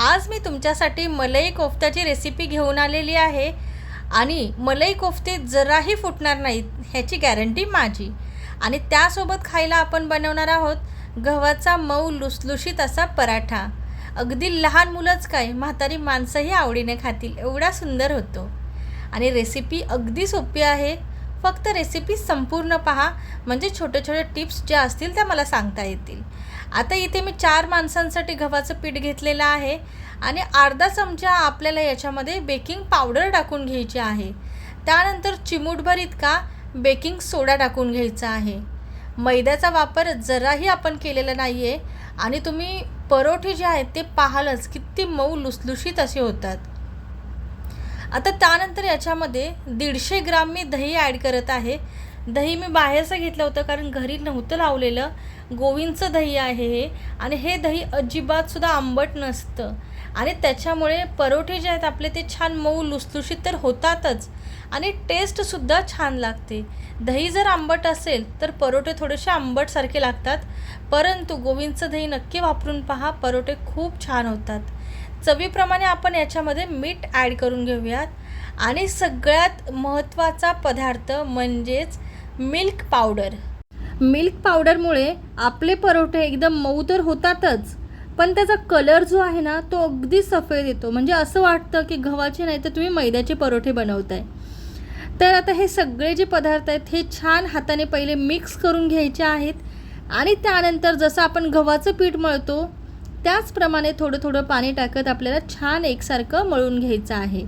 आज मी तुमच्यासाठी मलई कोफ्त्याची रेसिपी घेऊन आलेली आहे. आणि मलई कोफ्ते जराही फुटणार नाहीत ह्याची गॅरंटी माझी. आणि त्यासोबत खायला आपण बनवणार आहोत गव्हाचा मऊ लुसलुशीत असा पराठा. अगदी लहान मुलंच काय म्हातारी माणसंही आवडीने खातील एवढा सुंदर होतो. आणि रेसिपी अगदी सोपी आहे. फक्त रेसिपी संपूर्ण पहा म्हणजे छोटे छोटे टिप्स ज्या असतील त्या मला सांगता येतील. आता इथे मी चार माणसांसाठी गव्हाचं पीठ घेतलेलं आहे आणि अर्धा चमचा आपल्याला याच्यामध्ये बेकिंग पावडर टाकून घ्यायची आहे. त्यानंतर चिमूटभर इतका बेकिंग सोडा टाकून घ्यायचा आहे. मैद्याचा वापर जराही आपण केलेला नाही आहे आणि तुम्ही परोठे जे आहेत ते पाहालच किती मऊ लुसलुशीत असे होतात. आता त्यानंतर याच्यामध्ये दीडशे ग्राम मी दही ॲड करत आहे. दही मी बाहेरचं घेतलं होतं कारण घरी नव्हतं लावलेलं. गोविंदचं दही आहे हे. आणि हे दही अजिबातसुद्धा आंबट नसतं. आणि त्याच्यामुळे परोठे जे आहेत आपले ते छान मऊ लुसलुशीत तर होतातच. आणि टेस्टसुद्धा छान लागते. दही जर आंबट असेल तर परोठे थोडेसे आंबटसारखे लागतात. परंतु गोविंदचं दही नक्की वापरून पहा परोठे खूप छान होतात. चवीप्रमाणे आपण याच्यामध्ये मीठ ॲड करून घेऊयात. आणि सगळ्यात महत्त्वाचा पदार्थ म्हणजेच मिल्क पावडर मिल्क पावडरमुळे आपले परोठे एकदम मऊ तर होतातच पण त्याचा कलर जो आहे ना तो अगदी सफेद येतो. म्हणजे असं वाटतं की गव्हाचे नाही तर तुम्ही मैद्याचे परोठे बनवताय. तर आता हे सगळे जे पदार्थ आहेत हे छान हाताने पहिले मिक्स करून घ्यायचे आहेत. आणि त्यानंतर जसं आपण गव्हाचं पीठ मळतो त्याचप्रमाणे थोडं थोडं पाणी टाकत आपल्याला छान एकसारखं मळून घ्यायचं आहे.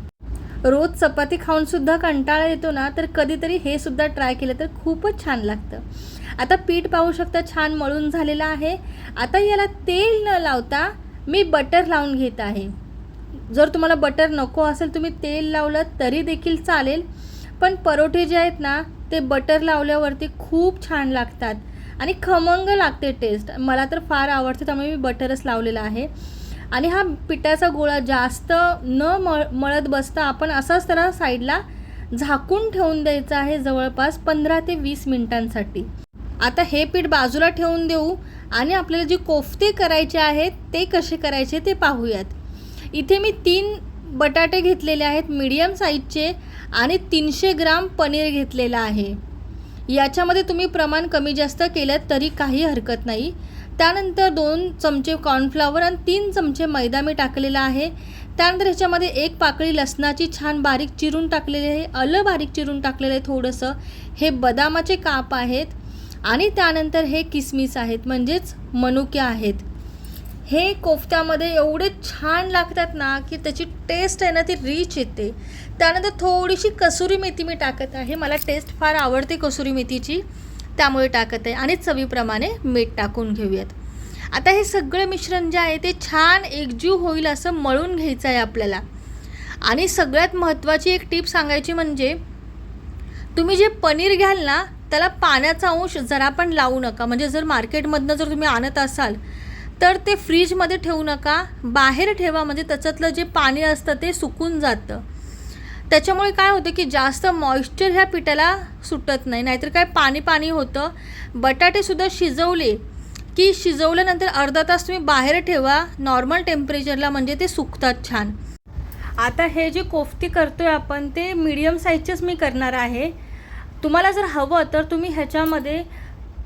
रोज चपाती खाऊनसुद्धा कंटाळा येतो ना तर कधीतरी हे सुद्धा ट्राय केलं तर खूपच छान लागतं. आता पीठ पाहू शकता छान मळून झालेलं आहे. आता याला तेल न लावता मी बटर लावून घेत आहे. जर तुम्हाला बटर नको असेल तुम्ही तेल लावलं तरी देखील चालेल. पण परोठे जे आहेत ना ते बटर लावल्यावरती खूप छान लागतात. आणि खमंग लागते टेस्ट मला तर फार आवडते त्यामुळे मी बटरच लावलेला आहे. आणि हा पिठाचा गोळा जास्त न मळ मळत बसता आपण असाच त्याला साईडला झाकून ठेवून द्यायचा आहे जवळपास पंधरा ते वीस मिनिटांसाठी. आता हे पीठ बाजूला ठेवून देऊ आणि आपल्याला जे कोफ्ते करायचे आहेत ते कसे करायचे ते पाहूयात. इथे मी तीन बटाटे घेतलेले आहेत मीडियम साईजचे आणि तीनशे ग्राम पनीर घेतलेलं आहे. याच्यामध्ये तुम्ही प्रमाण कमी जास्त केलं तरी काही हरकत नाही. त्यानंतर दोन चमचे कॉर्नफ्लॉवर आणि तीन चमचे मैदा मी टाकलेला आहे. त्यानंतर ह्याच्यामध्ये एक पाकळी लसणाची छान बारीक चिरून टाकलेली आहे आलं बारीक चिरून टाकलेलं आहे थोडंसं. हे बदामाचे काप आहेत. आणि त्यानंतर हे किसमिस आहेत म्हणजेच मनुके आहेत. हे कोफ्त्यामध्ये एवढे छान लागतात ना की त्याची टेस्ट आहे ना ती रिच येते. त्यानंतर थोडीशी कसुरी मेथी मी टाकत आहे. मला टेस्ट फार आवडते कसुरी मेथीची. त्यामुळे टाकत आहे. आणि चवीप्रमाणे मीठ टाकून घेऊयात. आता हे सगळं मिश्रण जे आहे ते छान एकजीव होईल असं मळून घ्यायचं आहे आपल्याला. आणि सगळ्यात महत्त्वाची एक टीप सांगायची म्हणजे तुम्ही जे पनीर घ्याल ना त्याला पाण्याचा अंश जरा पण लावू नका. म्हणजे जर मार्केटमधनं जर तुम्ही आणत असाल तर ते फ्रीजमध्ये ठेवू नका. बाहेर ठेवा म्हणजे त्याच्यातलं जे पाणी असतं ते सुकून जातं. त्याच्यामुळे काय होतं की जास्त मॉइश्चर ह्या पिठाला सुटत नाही. नाहीतर काय पाणी पाणी होतं. बटाटेसुद्धा शिजवले की शिजवल्यानंतर अर्धा तास तुम्ही बाहेर ठेवा. नॉर्मल टेम्परेचरला म्हणजे ते सुकतात छान. आता हे जे कोफ्ती आहे आपण ते मीडियम साईजचेच मी करणार आहे. तुम्हाला जर हवं तर तुम्ही ह्याच्यामध्ये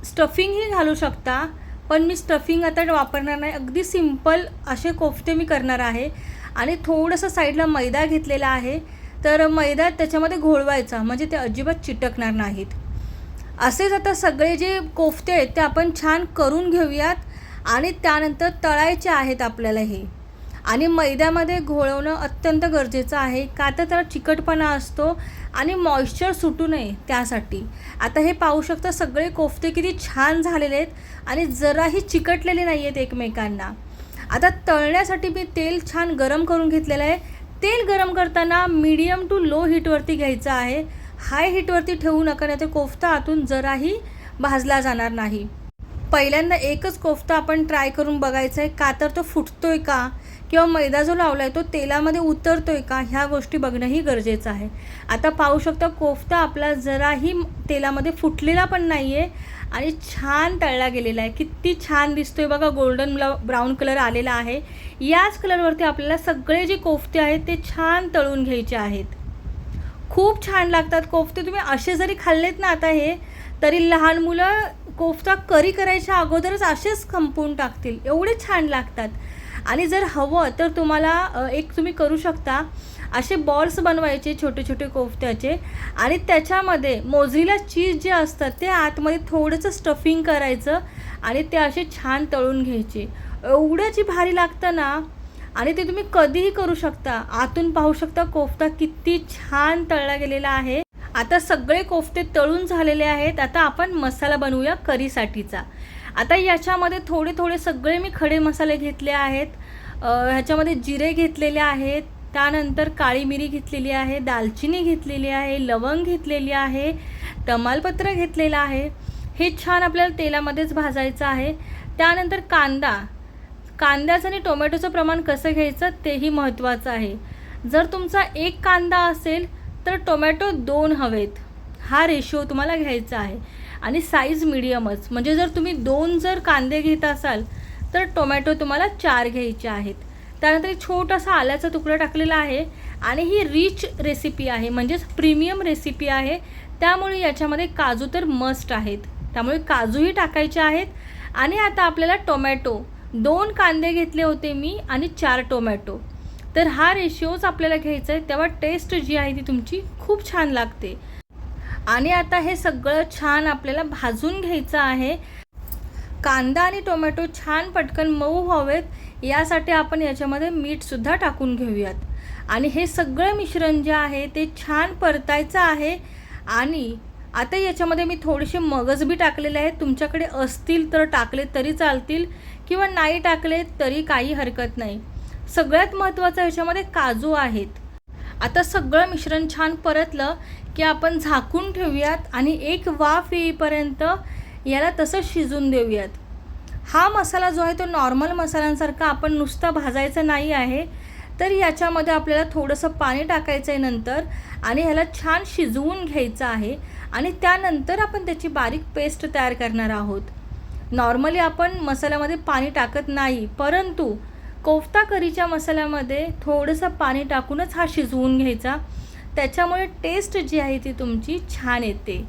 स्टफिंगही घालू शकता पण मी स्टफिंग आता वापरणार नाही. अगदी सिंपल असे कोफ्ते मी करणार आहे. आणि थोडंसं साईडला मैदा घेतलेला आहे. तर मैदा त्याच्यामध्ये घोळवायचा म्हणजे ते अजिबात चिटकणार नाहीत. असेच आता सगळे जे कोफ्ते आहेत ते आपण छान करून घेऊयात. आणि त्यानंतर तळायचे आहेत आपल्याला हे. आणि मैद्यामध्ये घोळवणं अत्यंत गरजेचं आहे. का तर त्याला चिकटपणा असतो आणि मॉइश्चर सुटू नये त्यासाठी. आता हे पाहू शकता सगळे कोफ्ते किती छान झालेले आहेत आणि जराही चिकटलेले नाही आहेत एकमेकांना. आता तळण्यासाठी मी तेल छान गरम करून घेतलेलं आहे. तेल गरम करताना मीडियम टू लो हीटवरती घ्यायचं आहे. हाय हीटवरती ठेवू नका नाही तर कोफ्ता आतून जराही भाजला जाणार नाही. पहिल्यांदा एकच कोफ्ता आपण ट्राय करून बघायचं आहे का तर तो फुटतोय का? किंवा मैदा जो लावला आहे तो तेलामध्ये उतरतो आहे का? ह्या गोष्टी बघणंही गरजेचं आहे. आता पाहू शकता कोफ्ता आपला जराही तेलामध्ये फुटलेला पण नाही आहे आणि छान तळला गेलेला आहे. किती छान दिसतोय बघा गोल्डन ब्राऊन कलर आलेला आहे. याच कलरवरती आपल्याला सगळे जे कोफ्ते आहेत ते छान तळून घ्यायचे आहेत. खूप छान लागतात कोफ्ते. तुम्ही असे जरी खाल्लेत ना आता हे तरी लहान मुलं कोफ्ता करी करायच्या अगोदरच असेच संपवून टाकतील. एवढे छान लागतात. आणि जर हवं तर तुम्हाला एक तुम्ही करू शकता. असे बॉल्स बनवायचे छोटे छोटे कोफ्त्याचे. आणि त्याच्यामध्ये मोजरीला चीज जे असतात ते आतमध्ये थोडंसं स्टफिंग करायचं आणि ते असे छान तळून घ्यायचे. एवढं जी भारी लागतं ना आणि ते तुम्ही कधीही करू शकता. आतून पाहू शकता कोफ्ता किती छान तळला गेलेला आहे. आता सगळे कोफ्ते तळून झालेले आहेत. आता आपण मसाला बनवूया करीसाठीचा. आता याच्यामध्ये थोडे थोडे सगळे मी खडे मसाले घेतले आहेत. ह्याच्यामध्ये जिरे घेतलेले आहेत. त्यानंतर काळी मिरी घेतलेली आहे दालचिनी घेतलेली आहे लवंग घेतलेली आहे तमालपत्र घेतलेलं आहे. हे छान आपल्याला तेलामध्येच भाजायचं आहे. त्यानंतर कांदा. कांद्याचं आणि टोमॅटोचं प्रमाण कसं घ्यायचं तेही महत्त्वाचं आहे. जर तुमचा एक कांदा असेल तर टोमॅटो दोन हवेत. हा रेशिओ तुम्हाला घ्यायचा आहे. आणि साईज मिडियमच म्हणजे जर तुम्ही दोन जर कांदे घेत असाल तर टोमॅटो तुम्हाला चार घ्यायचे आहेत. त्यानंतर एक छोटासा आल्याचा तुकडा टाकलेला आहे आणि ही रिच रेसिपी आहे. म्हणजेच प्रीमियम रेसिपी आहे. त्यामुळे याच्यामध्ये काजू तर मस्ट आहेत. त्यामुळे काजूही टाकायचे आहेत. आणि आता आपल्याला टोमॅटो दोन कांदे घेतले होते मी आणि चार टोमॅटो तर हा रेशिओच आपल्याला घ्यायचा आहे. तेव्हा टेस्ट जी आहे ती तुमची खूप छान लागते. आणि आता हे सगळं छान आपल्याला भाजून घ्यायचं आहे. कांदा आणि टोमॅटो छान पटकन मऊ व्हावेत. यासाठी आपण याच्यामध्ये मीठसुद्धा टाकून घेऊयात. आणि हे सगळं मिश्रण जे आहे ते छान परतायचं आहे. आणि आता याच्यामध्ये मी थोडेसे मगज बी टाकलेले आहेत. तुमच्याकडे असतील तर टाकले तरी चालतील किंवा नाही टाकले तरी काही हरकत नाही. सगळ्यात महत्त्वाचं याच्यामध्ये काजू आहेत. आता सगळं मिश्रण छान परतलं. की आपण झाकून ठेवूयात आणि एक वाफ येईपर्यंत याला तसं शिजून देऊयात. हा मसाला जो आहे तो नॉर्मल मसाल्यांसारखा आपण नुसता भाजायचा नाही आहे तर याच्यामध्ये आपल्याला थोडंसं पाणी टाकायचं आहे नंतर आणि ह्याला छान शिजवून घ्यायचं आहे आणि त्यानंतर आपण त्याची बारीक पेस्ट तयार करणार आहोत. नॉर्मली आपण मसाल्यामध्ये पाणी टाकत नाही परंतु कोफ्ता करीच्या मसाल्यामध्ये थोडंसं पाणी टाकूनच हा शिजवून घ्यायचा. त्याच्यामुळे टेस्ट जी आहे ती तुमची छान येते.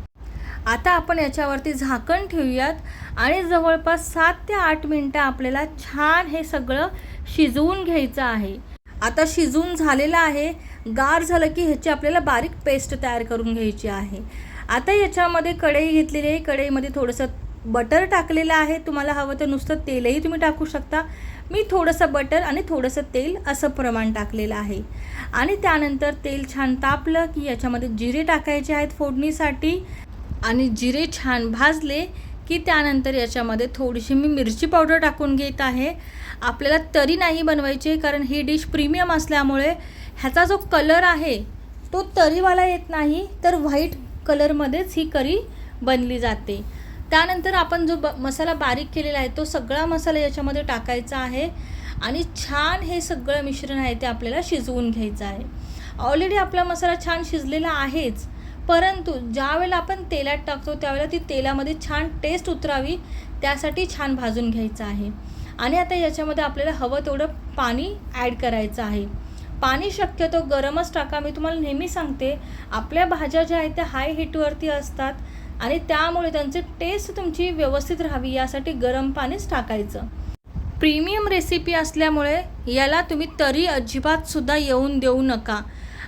आता आपण याच्यावरती झाकण ठेवूयात आणि जवळपास सात ते आठ मिनटं आपल्याला छान हे सगळं शिजवून घ्यायचं आहे. आता शिजवून झालेलं आहे. गार झालं की ह्याची आपल्याला बारीक पेस्ट तयार करून घ्यायची आहे. आता याच्यामध्ये कढई घेतलेली आहे. कढईमध्ये थोडंसं बटर टाकलेलं आहे. तुम्हाला हवं तर नुसतं तेलही तुम्ही टाकू शकता. मी थोडंसं बटर आणि थोडंसं तेल असं प्रमाण टाकलेलं आहे. आणि त्यानंतर तेल छान तापलं की याच्यामध्ये जिरे टाकायचे आहेत फोडणीसाठी. आणि जिरे छान भाजले की त्यानंतर याच्यामध्ये थोडीशी मी मिरची पावडर टाकून घेत आहे. आपल्याला तरी नाही बनवायची कारण ही डिश प्रीमियम असल्यामुळे ह्याचा जो कलर आहे तो तरीवाला येत नाही तर व्हाईट कलरमध्येच ही करी बनली जाते. त्यानंतर आपण जो ब मसाला बारीक केलेला आहे तो सगळा मसाला याच्यामध्ये टाकायचा आहे आणि छान हे सगळं मिश्रण आहे ते आपल्याला शिजवून घ्यायचं आहे. ऑलरेडी आपला मसाला छान शिजलेला आहेच परंतु ज्यावेळेला आपण तेलात टाकतो त्यावेळेला ती तेलामध्ये छान टेस्ट उतरावी त्यासाठी छान भाजून घ्यायचं आहे. आणि आता याच्यामध्ये आपल्याला हवं तेवढं पाणी ॲड करायचं आहे. पाणी शक्यतो गरमच टाका. मी तुम्हाला नेहमी सांगते आपल्या भाज्या ज्या आहेत त्या हाय हीटवरती असतात आणि त्यामुळे त्यांची टेस्ट तुमची व्यवस्थित राहावी यासाठी गरम पाणीच टाकायचं. प्रीमियम रेसिपी असल्यामुळे याला तुम्ही तरी अजिबातसुद्धा येऊन देऊ नका.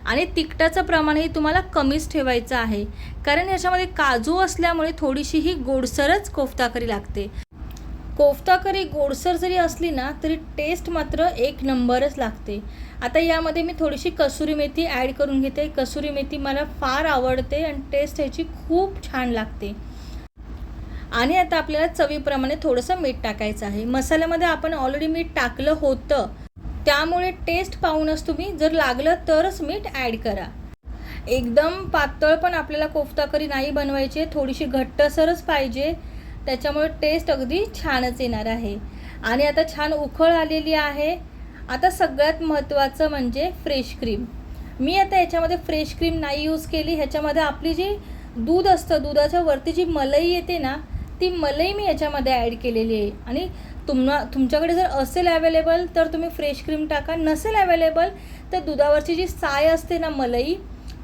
आणि तिखटाचं प्रमाणही तुम्हाला कमीच ठेवायचं आहे. कारण याच्यामध्ये काजू असल्यामुळे थोडीशी ही गोडसरच कोफ्ता करी लागते. कोफ्ता करी गोडसर जरी असली ना तरी टेस्ट मात्र एक नंबरच लागते. आता यामध्ये मी थोडीशी कसुरी मेथी ॲड करून घेते. कसुरी मेथी मला फार आवडते आणि टेस्ट ह्याची खूप छान लागते. आणि आता आपल्याला चवीप्रमाणे थोडंसं मीठ टाकायचं आहे. मसाल्यामध्ये आपण ऑलरेडी मीठ टाकलं होतं. त्यामुळे टेस्ट पाहूनच तुम्ही जर लागलं तरच मीठ ॲड करा. एकदम पातळ पण आपल्याला कोफ्ता करी नाही बनवायचे थोडीशी घट्टसरच पाहिजे. त्याच्यामुळे टेस्ट अगदी छानच येणार आहे. आणि आता छान उखळ आलेली आहे. आता सगळ्यात महत्त्वाचं म्हणजे फ्रेश क्रीम मी आता याच्यामध्ये फ्रेश क्रीम नाही यूज केली. ह्याच्यामध्ये आपली जी दूध असतं दुधाच्या वरती जी मलई येते ना ती मलई मी याच्यामध्ये ॲड केलेली आहे. आणि तुम्हा तुमच्याकडे जर असेल अवेलेबल तर तुम्ही फ्रेश क्रीम टाका. नसेल अवेलेबल तर दुधावरची जी साय असते ना मलई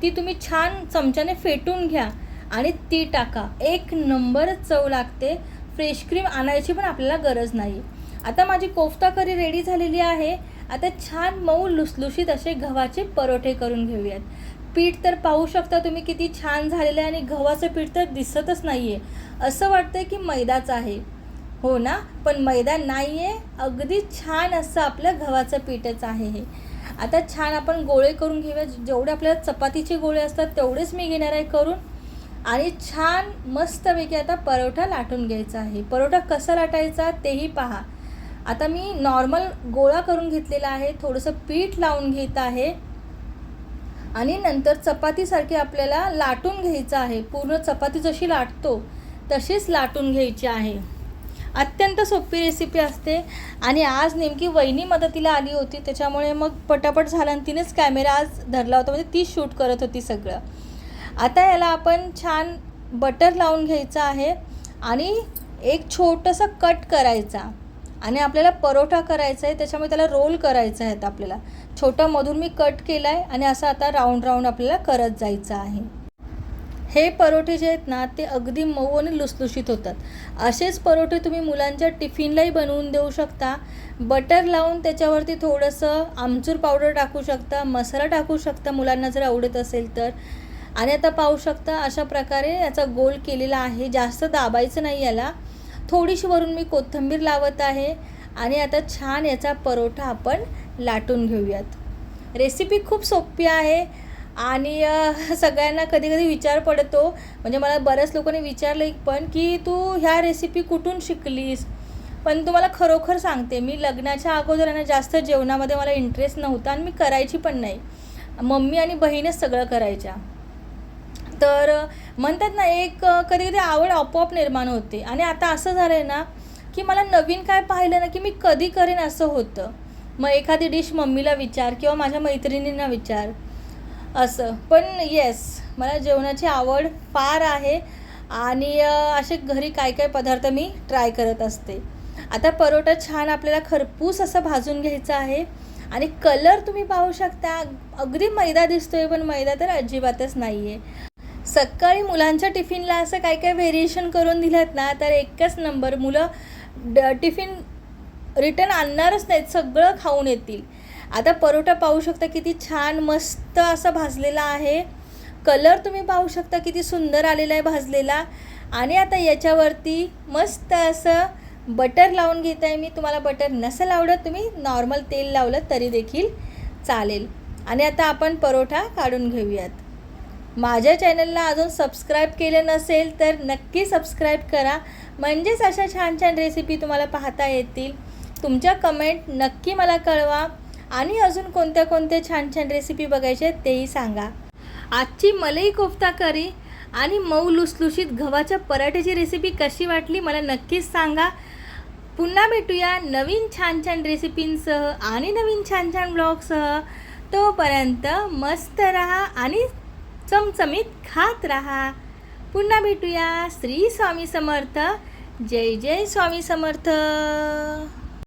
ती तुम्ही छान चमच्याने फेटून घ्या. आणि ती टाका. एक नंबर चव लागते. फ्रेश क्रीम आणायची पण आपल्याला गरज नाही. आता माझी कोफ्ता करी रेडी झालेली आहे. आता छान मऊ लुसलुशीत असे गव्हाचे परोठे करून घेऊयात. पीठ तर पाहू शकता तुम्ही किती छान झालेलं आहे आणि गव्हाचं पीठ तर दिसतच नाही आहे असं वाटतं की मैदाच आहे. हो ना? पण मैदा नाही आहे अगदी छान असं आपलं गव्हाचं पीठच आहे हे. आता छान आपण गोळे करून घेऊया जेवढे आपल्याला चपातीचे गोळे असतात तेवढेच मी घेणार आहे करून. आणि छान मस्तपैकी आता परोठा लाटून घ्यायचा आहे. परोठा कसा लाटायचा तेही पहा. आता मी नॉर्मल गोळा करून घेतलेला आहे. थोडंसं पीठ लावून घेत आहे. आणि नंतर चपातीसारखे आपल्याला लाटून घ्यायचं आहे. पूर्ण चपाती जशी लाटतो तशीच लाटून घ्यायची आहे. अत्यंत सोपी रेसिपी असते. आणि आज नेमकी वहिनी मदतीला आली होती. त्याच्यामुळे मग पटापट झालं आणि तिनेच कॅमेरा आज धरला होता. म्हणजे ती शूट करत होती सगळं. आता याला आपण छान बटर लावून घ्यायचं आहे आणि एक छोटंसं कट करायचा आणि आपल्याला परोठा करायचा आहे त्याच्यामुळे त्याला रोल करायचा आहे आता आपल्याला. छोटा मधून मी कट केला आहे आणि असं आता राऊंड राऊंड आपल्याला करत जायचं आहे. हे परोठे जे आहेत ना ते अगदी मऊ आणि लुसलुशीत होतात. असेच परोठे तुम्ही मुलांच्या टिफिनलाही बनवून देऊ शकता. बटर लावून त्याच्यावरती थोडंसं आमचूर पावडर टाकू शकता मसाला टाकू शकता मुलांना जर आवडत असेल तर. आणि आता पाहू शकता अशा प्रकारे याचा गोल केलेला आहे. जास्त दाबायचं नाही याला. थोडीशी वरून मी कोथिंबीर लावत आहे आणि आता छान याचा परोठा आपण लाटून घेऊयात. रेसिपी खूप सोपी आहे आणि सगळ्यांना कधी कधी विचार पडतो. म्हणजे मला बऱ्याच लोकांनी विचारलं पण की तू ह्या रेसिपी कुठून शिकलीस? पण तुम्हाला खरोखर सांगते मी लग्नाच्या अगोदर आहे ना जास्त जेवणामध्ये मला इंटरेस्ट नव्हता आणि मी करायची पण नाही. मम्मी आणि बहीणच सगळं करायच्या. तर म्हणतात ना एक कधी कधी आवड आपोआप निर्माण होते. आणि आता असं झालं आहे ना की मला नवीन काय पाहिलं ना की मी कधी करेन असं होतं. मग एखादी डिश मम्मीला विचार किंवा माझ्या मैत्रिणींना विचार. असं. पण येस मला जेवणाची आवड फार आहे आणि असे घरी काय काय पदार्थ मी ट्राय करत असते. आता परोटा छान आपल्याला खरपूस असं भाजून घ्यायचा आहे आणि कलर तुम्ही पाहू शकता. अगदी मैदा दिसतोय पण मैदा तर अजिबातच नाही आहे सकाळी मुलांच्या टिफिनला असं काय काय व्हेरिएशन करून दिलं ना तर एकच नंबर मुलं ड टिफिन रिटर्न आणणारच नाहीत सगळं खाऊन येतील. आता परोठा पाहू शकता किती छान मस्त असा भाजलेला आहे. कलर तुम्ही पाहू शकता किती सुंदर आलेला आहे भाजलेला. आणि आता याच्यावरती मस्त असं बटर लावून घेत आहे मी. तुम्हाला बटर नसेल आवडत तुम्ही नॉर्मल तेल लावलं तरी देखील चालेल. आणि आता आपण परोठा काढून घेऊयात. माझ्या चॅनलला अजून सबस्क्राईब केलं नसेल तर नक्की सबस्क्राईब करा. म्हणजेच अशा छान छान रेसिपी तुम्हाला पाहता येतील. तुमच्या कमेंट नक्की मला कळवा. आणि अजून कोणत्या कोणत्या छान छान रेसिपी बघायच्या आहेत तेही सांगा. आजची मलई कोफ्ता करी आणि मऊ लुसलुशीत गव्हाच्या पराठ्याची रेसिपी कशी वाटली मला नक्कीच सांगा. पुन्हा भेटूया नवीन छान छान रेसिपींसह आणि नवीन छान छान ब्लॉगसह तोपर्यंत मस्त रहा आणि चमचमीत खात राहा. पुन्हा भेटूया श्री स्वामी समर्थ. जय जय स्वामी समर्थ.